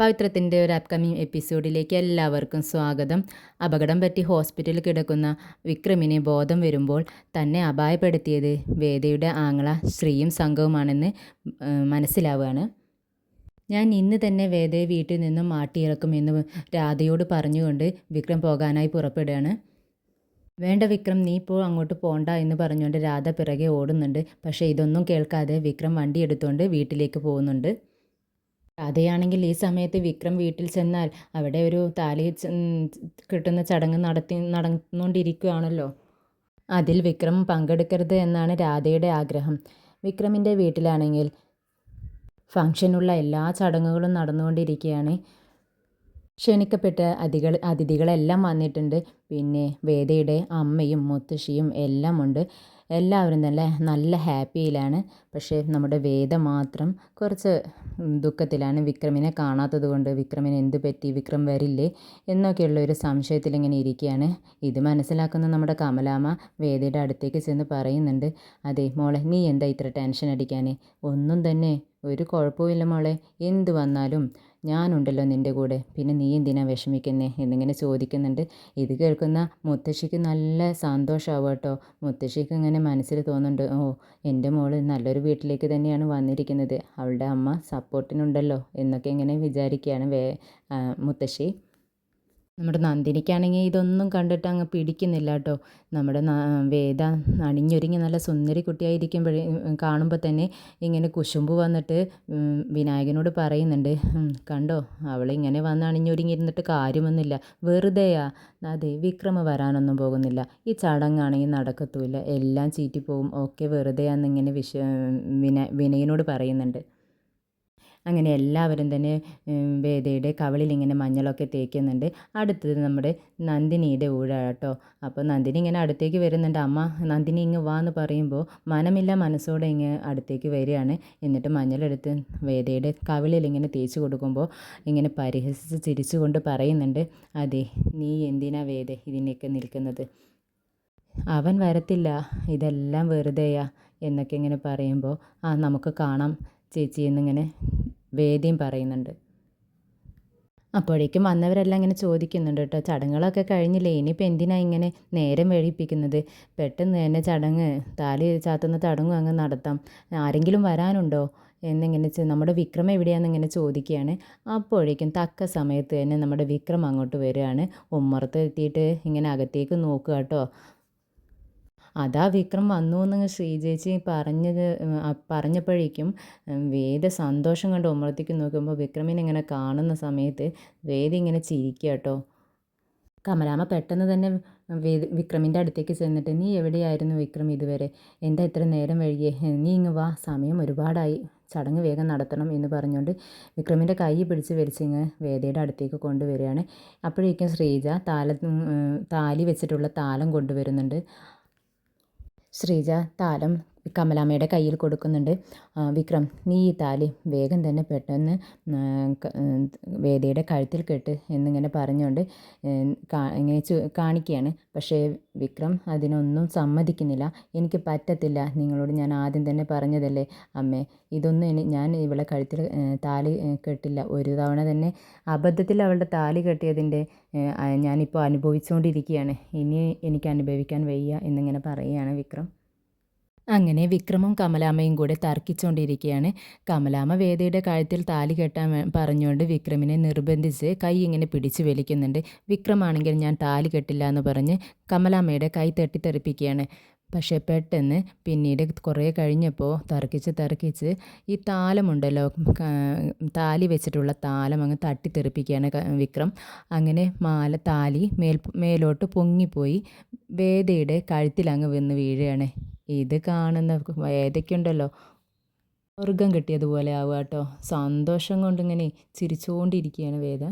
പവിത്രത്തിന്റെ ഒരു അപ്കമിങ് എപ്പിസോഡിലേക്ക് എല്ലാവർക്കും സ്വാഗതം. അപകടം പറ്റി ഹോസ്പിറ്റലിൽ കിടക്കുന്ന വിക്രമിനെ ബോധം വരുമ്പോൾ തന്നെ അപായപ്പെടുത്തിയത് വേദയുടെ ആങ്ങള ശ്രീയും സംഘവുമാണെന്ന് മനസ്സിലാവുകയാണ്. ഞാൻ ഇന്ന് തന്നെ വേദയെ വീട്ടിൽ നിന്നും മാട്ടിയിറക്കുമെന്ന് രാധയോട് പറഞ്ഞുകൊണ്ട് വിക്രം പോകാനായി പുറപ്പെടുകയാണ്. വേണ്ട വിക്രം നീ ഇപ്പോൾ അങ്ങോട്ട് പോണ്ട എന്ന് പറഞ്ഞുകൊണ്ട് രാധ പിറകെ ഓടുന്നുണ്ട്. പക്ഷേ ഇതൊന്നും കേൾക്കാതെ വിക്രം വണ്ടി എടുത്തുകൊണ്ട് വീട്ടിലേക്ക് പോകുന്നുണ്ട്. രാധയാണെങ്കിൽ ഈ സമയത്ത് വിക്രം വീട്ടിൽ ചെന്നാൽ അവിടെ ഒരു താലി കിട്ടുന്ന ചടങ്ങ് നടത്തി നടന്നുകൊണ്ടിരിക്കുകയാണല്ലോ. അതിൽ വിക്രം പങ്കെടുക്കരുത് എന്നാണ് രാധയുടെ ആഗ്രഹം. വിക്രമിന്റെ വീട്ടിലാണെങ്കിൽ ഫംഗ്ഷനുള്ള എല്ലാ ചടങ്ങുകളും നടന്നുകൊണ്ടിരിക്കുകയാണ്. ക്ഷണിക്കപ്പെട്ട അതികൾ അതിഥികളെല്ലാം വന്നിട്ടുണ്ട്. പിന്നെ വേദയുടെ അമ്മയും മുത്തശ്ശിയും എല്ലാം ഉണ്ട് എല്ലാവരും തന്നെ നല്ല ഹാപ്പിയിലാണ്. പക്ഷേ നമ്മുടെ വേദ മാത്രം കുറച്ച് ദുഃഖത്തിലാണ് വിക്രമിനെ കാണാത്തത് കൊണ്ട് വിക്രമിന് എന്ത് പറ്റി? വിക്രം വരില്ലേ? എന്നൊക്കെയുള്ള ഒരു സംശയത്തിൽ ഇങ്ങനെ ഇരിക്കുകയാണ്. ഇത് മനസ്സിലാക്കുന്ന നമ്മുടെ കമലാമ്മ വേദയുടെ അടുത്തേക്ക് ചെന്ന് പറയുന്നുണ്ട്. അതെ മോളെ നീ എന്താ ഇത്ര ടെൻഷൻ അടിക്കാൻ ഒന്നും തന്നെ ഒരു കുഴപ്പമില്ല മോളെ. എന്ത് വന്നാലും ഞാനുണ്ടല്ലോ നിന്റെ കൂടെ. പിന്നെ നീ എന്തിനാ വിഷമിക്കുന്നേ? എന്നിങ്ങനെ ചോദിക്കുന്നുണ്ട്. ഇത് കേൾക്കുന്ന മുത്തശ്ശിക്ക് നല്ല സന്തോഷമാവും കേട്ടോ. മുത്തശ്ശിക്ക് ഇങ്ങനെ മനസ്സിൽ തോന്നുന്നുണ്ട്. ഓ എന്റെ മോൾ നല്ലൊരു വീട്ടിലേക്ക് തന്നെയാണ് വന്നിരിക്കുന്നത്. അവളുടെ അമ്മ സപ്പോർട്ടിനുണ്ടല്ലോ എന്നൊക്കെ ഇങ്ങനെ വിചാരിക്കുകയാണ് വേ മുത്തശ്ശി. നമ്മുടെ നന്ദിനിക്കാണെങ്കിൽ ഇതൊന്നും കണ്ടിട്ട് അങ്ങ് പിടിക്കുന്നില്ല കേട്ടോ. നമ്മുടെ വേദ അണിഞ്ഞൊരുങ്ങി നല്ല സുന്ദരി കുട്ടിയായിരിക്കുമ്പോഴേ കാണുമ്പോൾ തന്നെ ഇങ്ങനെ കുശുമ്പ് വന്നിട്ട് വിനായകനോട് പറയുന്നുണ്ട്. കണ്ടോ? അവളിങ്ങനെ വന്ന് അണിഞ്ഞൊരുങ്ങി ഇരുന്നിട്ട് കാര്യമൊന്നുമില്ല. വെറുതെയാ. അതെ വിക്രമ വരാനൊന്നും പോകുന്നില്ല. ഈ ചടങ്ങാണെങ്കിൽ നടക്കത്തുമില്ല എല്ലാം ചീറ്റിപ്പോവും. ഒക്കെ വെറുതെയാന്നിങ്ങനെ വിശ വിന വിനയനോട് പറയുന്നുണ്ട്. അങ്ങനെ എല്ലാവരും തന്നെ വേദയുടെ കവളിൽ ഇങ്ങനെ മഞ്ഞളൊക്കെ തേക്കുന്നുണ്ട്. അടുത്തത് നമ്മുടെ നന്ദിനിയുടെ ഊഴാണ് കേട്ടോ അപ്പോൾ നന്ദിനി ഇങ്ങനെ അടുത്തേക്ക് വരുന്നുണ്ട്. അമ്മ നന്ദിനി ഇങ്ങ് വാ എന്ന് പറയുമ്പോൾ മനമില്ല മനസ്സോടെ ഇങ്ങ് അടുത്തേക്ക് വരികയാണ്. എന്നിട്ട് മഞ്ഞളെടുത്ത് വേദയുടെ കവിളിൽ ഇങ്ങനെ തേച്ച് കൊടുക്കുമ്പോൾ ഇങ്ങനെ പരിഹസിച്ച് ചിരിച്ചുകൊണ്ട് പറയുന്നുണ്ട് അതെ നീ എന്തിനാ വേദ ഇതിനൊക്കെ നിൽക്കുന്നത്? അവൻ വരത്തില്ല ഇതെല്ലാം വെറുതെയാ എന്നൊക്കെ ഇങ്ങനെ പറയുമ്പോൾ ആ നമുക്ക് കാണാം. ചേച്ചി എന്നിങ്ങനെ വേദിയും പറയുന്നുണ്ട്. അപ്പോഴേക്കും വന്നവരെല്ലാം ഇങ്ങനെ ചോദിക്കുന്നുണ്ട് കേട്ടോ ചടങ്ങുകളൊക്കെ കഴിഞ്ഞില്ലേ ഇനിയിപ്പോൾ എന്തിനാണ് ഇങ്ങനെ നേരം വഴിപ്പിക്കുന്നത് പെട്ടെന്ന് തന്നെ ചടങ്ങ് താലി ചാത്തുന്ന ചടങ്ങും അങ്ങ് നടത്താം. ആരെങ്കിലും വരാനുണ്ടോ? എന്നിങ്ങനെ നമ്മുടെ വിക്രം എവിടെയാണെന്ന് ഇങ്ങനെ ചോദിക്കുകയാണ്. അപ്പോഴേക്കും തക്ക സമയത്ത് തന്നെ നമ്മുടെ വിക്രം അങ്ങോട്ട് വരികയാണ്. ഉമ്മറത്ത് എത്തിയിട്ട് ഇങ്ങനെ അകത്തേക്ക് നോക്കുക കേട്ടോ. അതാ വിക്രം വന്നു എന്ന് ശ്രീചേച്ചി പറഞ്ഞത് പറഞ്ഞപ്പോഴേക്കും വേദ സന്തോഷം കണ്ട് ഉമ്മറത്തേക്ക് നോക്കുമ്പോൾ വിക്രമിനെ ഇങ്ങനെ കാണുന്ന സമയത്ത് വേദ ഇങ്ങനെ ചിരിക്കുക കേട്ടോ. കമലാമ്മ പെട്ടെന്ന് തന്നെ വിക്രമിന്റെ അടുത്തേക്ക് ചെന്നിട്ട് നീ എവിടെയായിരുന്നു വിക്രം ഇതുവരെ? എന്താ ഇത്ര നേരം വൈകിയേ? നീ ഇങ്ങ് വാ സമയം ഒരുപാടായി. ചടങ്ങ് വേഗം നടത്തണം എന്ന് പറഞ്ഞുകൊണ്ട് വിക്രമിന്റെ കൈ പിടിച്ച് വലിച്ചിങ്ങ് വേദയുടെ അടുത്തേക്ക് കൊണ്ടുവരികയാണ്. അപ്പോഴേക്കും ശ്രീജ താല താലി വെച്ചിട്ടുള്ള താലം കൊണ്ടുവരുന്നുണ്ട്. ശ്രീജ താലം കമലാമ്മയുടെ കയ്യിൽ കൊടുക്കുന്നുണ്ട്. വിക്രം നീ ഈ താലി വേഗം തന്നെ പെട്ടെന്ന് വേദയുടെ കഴുത്തിൽ കെട്ട് എന്നിങ്ങനെ പറഞ്ഞുകൊണ്ട് ഇങ്ങനെ കാണിക്കുകയാണ്. പക്ഷേ വിക്രം അതിനൊന്നും സമ്മതിക്കുന്നില്ല. എനിക്ക് പറ്റത്തില്ല. നിങ്ങളോട് ഞാൻ ആദ്യം തന്നെ പറഞ്ഞതല്ലേ? അമ്മേ ഇതൊന്നും ഞാൻ ഇവളെ കഴുത്തിൽ താലി കെട്ടില്ല. ഒരു തവണ തന്നെ അബദ്ധത്തിൽ അവളുടെ താലി കെട്ടിയതിന്റെ ഞാനിപ്പോൾ അനുഭവിച്ചുകൊണ്ടിരിക്കുകയാണ്. ഇനി എനിക്ക് അനുഭവിക്കാൻ വയ്യ എന്നിങ്ങനെ പറയുകയാണ് വിക്രം. അങ്ങനെ വിക്രമും കമലാമ്മയും കൂടെ തർക്കിച്ചുകൊണ്ടിരിക്കുകയാണ് കമലാമ്മ വേദയുടെ കാര്യത്തിൽ താലി കെട്ടാൻ പറഞ്ഞുകൊണ്ട് വിക്രമിനെ നിർബന്ധിച്ച് കൈ ഇങ്ങനെ പിടിച്ചു വലിക്കുന്നുണ്ട്. വിക്രമാണെങ്കിൽ ഞാൻ താലി കെട്ടില്ല എന്ന് പറഞ്ഞ് കമലാമ്മയുടെ കൈ തട്ടിത്തെറിപ്പിക്കുകയാണ്. പക്ഷേ പെട്ടെന്ന് പിന്നീട് കുറേ കഴിഞ്ഞപ്പോൾ തർക്കിച്ച് തർക്കിച്ച് ഈ താലമുണ്ടല്ലോ താലി വെച്ചിട്ടുള്ള താലം അങ്ങ് തട്ടിത്തെറിപ്പിക്കുകയാണ് വിക്രം. അങ്ങനെ മാല താലി മേൽ മേലോട്ട് പൊങ്ങിപ്പോയി. വേദയുടെ കഴുത്തിൽ അങ്ങ് വന്ന് വീഴുകയാണ്. ഇത് കാണുന്ന ഏതൊക്കെയുണ്ടല്ലോ? സ്വർഗം കിട്ടിയതുപോലെ ആവുക കേട്ടോ. സന്തോഷം കൊണ്ടിങ്ങനെ ചിരിച്ചുകൊണ്ടിരിക്കുകയാണ് വേദ.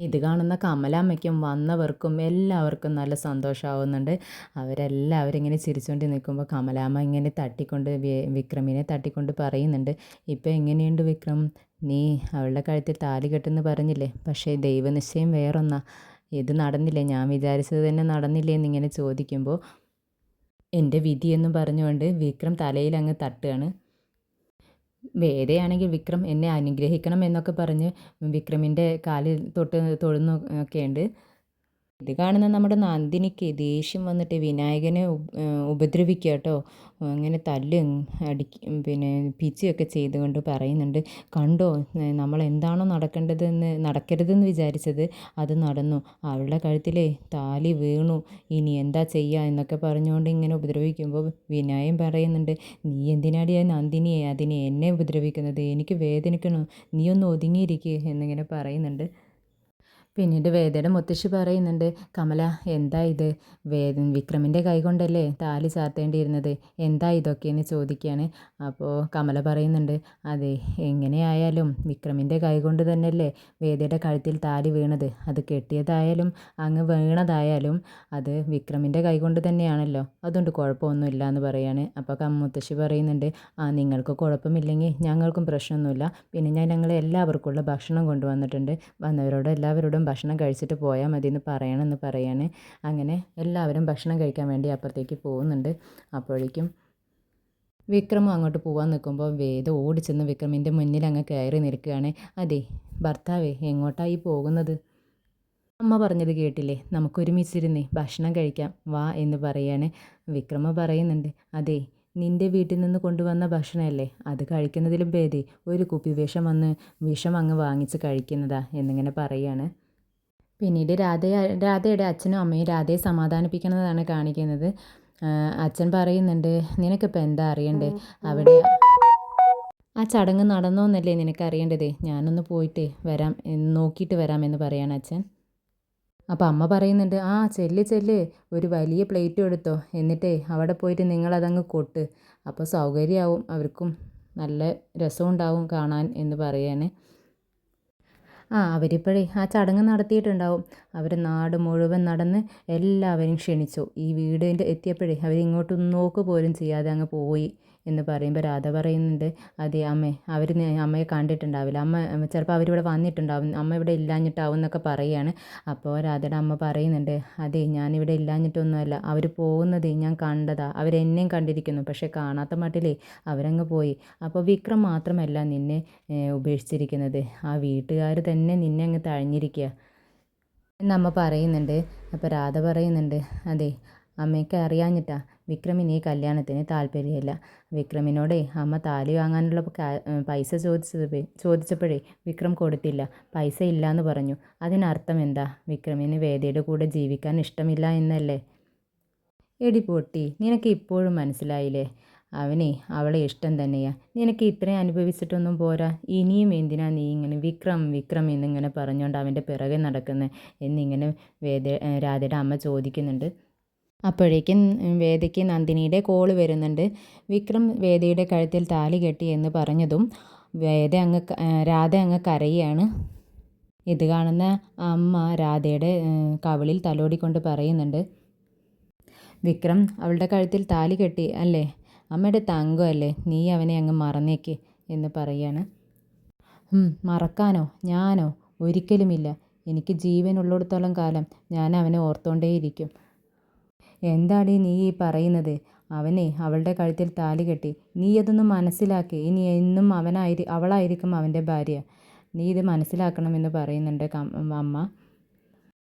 ഇത് കാണുന്ന കമലാമ്മയ്ക്കും വന്നവർക്കും എല്ലാവർക്കും നല്ല സന്തോഷമാവുന്നുണ്ട് അവരെല്ലാവരും ഇങ്ങനെ ചിരിച്ചുകൊണ്ട് നിൽക്കുമ്പോൾ കമലാമ്മ ഇങ്ങനെ തട്ടിക്കൊണ്ട് വിക്രമിനെ തട്ടിക്കൊണ്ട് പറയുന്നുണ്ട്. ഇപ്പോൾ എങ്ങനെയുണ്ട് വിക്രം? നീ അവളുടെ കഴുത്തിൽ താലി കെട്ടെന്ന് പറഞ്ഞില്ലേ? പക്ഷേ ദൈവനിശ്ചയം വേറൊന്നാ. ഇത് നടന്നില്ലേ? ഞാൻ വിചാരിച്ചത് തന്നെ നടന്നില്ലേ? എന്നിങ്ങനെ ചോദിക്കുമ്പോൾ എന്റെ വിധിയെന്നും പറഞ്ഞുകൊണ്ട് വിക്രം തലയിൽ അങ്ങ് തട്ടുകയാണ്. വേദയാണെങ്കിൽ വിക്രം എന്നെ അനുഗ്രഹിക്കണം എന്നൊക്കെ പറഞ്ഞ് വിക്രമിന്റെ കാലിൽ തൊട്ട് തൊഴുന്നു ഒക്കെയുണ്ട്. ഇത് കാണുന്ന നമ്മുടെ നന്ദിനിക്ക് ദേഷ്യം വന്നിട്ട് വിനായകനെ ഉപദ്രവിക്കുക കേട്ടോ. അങ്ങനെ തല്ലും അടിക്കും പിന്നെ പിച്ചിയൊക്കെ ചെയ്തുകൊണ്ട് പറയുന്നുണ്ട് കണ്ടോ നമ്മൾ എന്താണോ നടക്കേണ്ടതെന്ന് നടക്കരുതെന്ന് വിചാരിച്ചത് അത് നടന്നു. അവളുടെ കഴുത്തിലേ താലി വീണു. ഇനി എന്താ ചെയ്യുക എന്നൊക്കെ പറഞ്ഞുകൊണ്ട് ഇങ്ങനെ ഉപദ്രവിക്കുമ്പോൾ വിനായൻ പറയുന്നുണ്ട് നീ എന്തിനാടിയാ നന്ദിനിയെ അതിനെ എന്നെ ഉപദ്രവിക്കുന്നത്? എനിക്ക് വേദനിക്കണോ. നീ ഒന്ന് ഒതുങ്ങിയിരിക്കുക എന്നിങ്ങനെ പറയുന്നുണ്ട്. പിന്നീട് വേദയുടെ മുത്തശ്ശി പറയുന്നുണ്ട് കമല എന്താ ഇത്? വേദ വിക്രമിന്റെ കൈ കൊണ്ടല്ലേ താലി ചാർത്തേണ്ടിയിരുന്നത്? എന്താ ഇതൊക്കെയെന്ന് ചോദിക്കുകയാണ് അപ്പോൾ കമല പറയുന്നുണ്ട് അതെ എങ്ങനെയായാലും വിക്രമിന്റെ കൈ കൊണ്ട് തന്നെയല്ലേ വേദയുടെ കഴുത്തിൽ താലി വീണത്. അത് കെട്ടിയതായാലും അങ്ങ് വീണതായാലും അത് വിക്രമിന്റെ കൈ കൊണ്ട് തന്നെയാണല്ലോ. അതുകൊണ്ട് കുഴപ്പമൊന്നുമില്ല എന്ന് പറയാണ്. അപ്പോൾ മുത്തശ്ശി പറയുന്നുണ്ട് ആ നിങ്ങൾക്ക് കുഴപ്പമില്ലെങ്കിൽ ഞങ്ങൾക്കും പ്രശ്നമൊന്നുമില്ല. പിന്നെ ഞാൻ ഞങ്ങൾ എല്ലാവർക്കുള്ള ഭക്ഷണം കൊണ്ടുവന്നിട്ടുണ്ട്. വന്നവരോട് എല്ലാവരോടും ഭക്ഷണം കഴിച്ചിട്ട് പോയാൽ മതി എന്ന് പറയണമെന്ന് പറയാണ് അങ്ങനെ എല്ലാവരും ഭക്ഷണം കഴിക്കാൻ വേണ്ടി അപ്പുറത്തേക്ക് പോകുന്നുണ്ട്. അപ്പോഴേക്കും വിക്രമം അങ്ങോട്ട് പോകാൻ നിൽക്കുമ്പോൾ വേദ ഓടിച്ചെന്ന് വിക്രമിന്റെ മുന്നിൽ അങ്ങ് കയറി നിൽക്കുകയാണ്. അതെ ഭർത്താവേ എങ്ങോട്ടായി പോകുന്നത്? അമ്മ പറഞ്ഞത് കേട്ടില്ലേ? നമുക്കൊരുമിച്ചിരുന്നേ ഭക്ഷണം കഴിക്കാം വാ എന്ന് പറയാണ്. വിക്രമ പറയുന്നുണ്ട്. അതെ നിന്റെ വീട്ടിൽ നിന്ന് കൊണ്ടുവന്ന ഭക്ഷണമല്ലേ? അത് കഴിക്കുന്നതിലും ഭേദി ഒരു കുപ്പി വിഷം വന്ന് വിഷം അങ്ങ് വാങ്ങിച്ച് കഴിക്കുന്നതാ എന്നിങ്ങനെ പറയാണ്. പിന്നീട് രാധ രാധയുടെ അച്ഛനും അമ്മയും രാധയെ സമാധാനിപ്പിക്കുന്നതാണ് കാണിക്കുന്നത്. അച്ഛൻ പറയുന്നുണ്ട് നിനക്കിപ്പോൾ എന്താ അറിയണ്ടേ? അവിടെ ആ ചടങ്ങ് നടന്നോ എന്നല്ലേ നിനക്ക് അറിയേണ്ടതേ ഞാനൊന്ന് പോയിട്ട് വരാം നോക്കിയിട്ട് വരാമെന്ന് പറയാണ് അച്ഛൻ. അപ്പോൾ അമ്മ പറയുന്നുണ്ട് ആ ചെല്ല് ചെല്ല് ഒരു വലിയ പ്ലേറ്റ് എടുത്തോ എന്നിട്ടേ അവിടെ പോയിട്ട് നിങ്ങളതങ്ങ് കൊട്ട്. അപ്പോൾ സൗകര്യമാവും അവർക്കും നല്ല രസമുണ്ടാവും കാണാൻ എന്ന് പറയാണ്. ആ അവരിപ്പോഴേ ആ ചടങ്ങ് നടത്തിയിട്ടുണ്ടാവും. അവർ നാട് മുഴുവൻ നടന്ന് എല്ലാവരും ക്ഷണിച്ചു. ഈ വീടിന്റെ എത്തിയപ്പോഴേ അവരിങ്ങോട്ട് നോക്ക് പോലും ചെയ്യാതെ അങ്ങ് പോയി എന്ന് പറയുമ്പോൾ രാധ പറയുന്നുണ്ട് അതെ അമ്മേ അവർ അമ്മയെ കണ്ടിട്ടുണ്ടാവില്ല. അമ്മ ചിലപ്പോൾ അവരിവിടെ വന്നിട്ടുണ്ടാവും. അമ്മ ഇവിടെ ഇല്ലാഞ്ഞിട്ടാവും എന്നൊക്കെ പറയുകയാണ് അപ്പോൾ രാധയുടെ അമ്മ പറയുന്നുണ്ട് അതെ ഞാനിവിടെ ഇല്ലാഞ്ഞിട്ടൊന്നുമല്ല. അവർ പോകുന്നത് ഞാൻ കണ്ടതാ. അവരെന്നെയും കണ്ടിരിക്കുന്നു. പക്ഷേ കാണാത്ത മട്ടിലേ അവരങ്ങ് പോയി. അപ്പോൾ വിക്രം മാത്രമല്ല നിന്നെ ഉപേക്ഷിച്ചിരിക്കുന്നത്. ആ വീട്ടുകാർ തന്നെ നിന്നെ അങ്ങ് തഴഞ്ഞിരിക്കുക. എന്നമ്മ പറയുന്നുണ്ട്. അപ്പോൾ രാധ പറയുന്നുണ്ട്. അതെ അമ്മയ്ക്ക് അറിയാഞ്ഞിട്ടാ. വിക്രമിന് ഈ കല്യാണത്തിന് താല്പര്യമില്ല. വിക്രമിനോടേ അമ്മ താലി വാങ്ങാനുള്ള പൈസ ചോദിച്ചത് ചോദിച്ചപ്പോഴേ വിക്രം കൊടുത്തില്ല. പൈസ ഇല്ല എന്ന് പറഞ്ഞു. അതിനർത്ഥം എന്താ? വിക്രമിന് വേദയുടെ കൂടെ ജീവിക്കാൻ ഇഷ്ടമില്ല എന്നല്ലേ? എടി പൊട്ടി നിനക്ക് ഇപ്പോഴും മനസ്സിലായില്ലേ? അവനെ അവളെ ഇഷ്ടം തന്നെയാണ് നിനക്ക് ഇത്രയും അനുഭവിച്ചിട്ടൊന്നും പോരാ. ഇനിയും എന്തിനാ നീ ഇങ്ങനെ വിക്രം വിക്രം എന്നിങ്ങനെ പറഞ്ഞുകൊണ്ട് അവന്റെ പിറകെ നടക്കുന്നത് എന്നിങ്ങനെ വേദ രാധയുടെ അമ്മ ചോദിക്കുന്നുണ്ട്. അപ്പോഴേക്കും വേദയ്ക്ക് നന്ദിനിയുടെ കോൾ വരുന്നുണ്ട്. വിക്രം വേദയുടെ കഴുത്തിൽ താലി കെട്ടി എന്ന് പറഞ്ഞതും വേദ അങ്ങ് രാധ അങ്ങ് കരയാണ്. ഇത് കാണുന്ന അമ്മ രാധയുടെ കവിളിൽ തലോടിക്കൊണ്ട് പറയുന്നുണ്ട്. വിക്രം അവളുടെ കഴുത്തിൽ താലി കെട്ടി അല്ലേ? അമ്മയുടെ തങ്കമല്ലേ നീ അവനെ അങ്ങ് മറന്നേക്ക് എന്ന് പറയാണ്. മറക്കാനോ? ഞാനോ? ഒരിക്കലുമില്ല. എനിക്ക് ജീവനുള്ളിടത്തോളം കാലം ഞാൻ അവനെ ഓർത്തോണ്ടേയിരിക്കും. എന്താടി നീ ഈ പറയുന്നത്? അവനെ അവളുടെ കഴുത്തിൽ താലി കെട്ടി നീ അതൊന്നും മനസ്സിലാക്കി. ഇനി എന്നും അവനായി അവളായിരിക്കും അവന്റെ ഭാര്യ. നീ ഇത് മനസ്സിലാക്കണമെന്ന് പറയുന്നുണ്ട് അമ്മ.